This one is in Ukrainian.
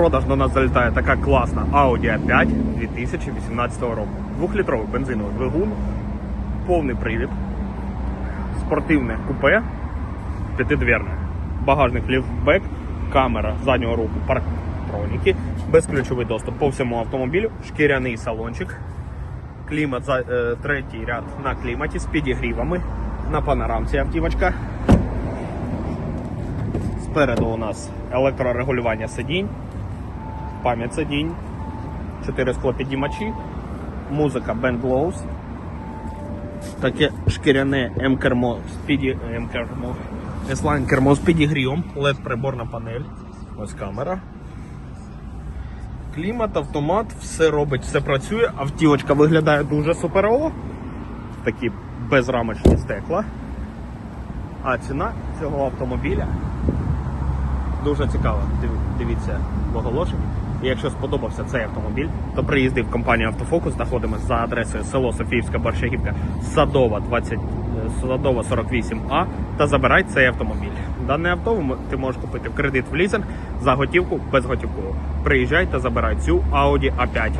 продаж до нас залітає така класна Audi A5 2018 року. Двохлітровий бензиновий двигун, повний привід, спортивне купе, п'ятидверне, багажник ліфтбек, камера заднього руху, парктроніки, безключовий доступ по всьому автомобілю, шкіряний салончик, клімат е, третій ряд на кліматі з підігрівами, на панорамці автівочка. Спереду у нас електрорегулювання сидінь, пам'ять сидінь, 4 склопіднімачі, музика Band Blows, таке шкіряне М-кермо S-Line кермо з підігрівом, LED приборна панель, ось камера. Клімат, автомат, все робить, все працює. Автівочка виглядає дуже суперово. Такі безрамочні стекла. А ціна цього автомобіля дуже цікаво. Див- Дивіться в оголошенні. І якщо сподобався цей автомобіль, то приїзди в компанію Автофокус. Знаходимося за адресою село Софіївська Борщагівка, Садова 20, е, Садова 48А та забирай цей автомобіль. Дане авто ти можеш купити в кредит в лізинг за готівку безготівково. Приїжджай та забирай цю Audi A5.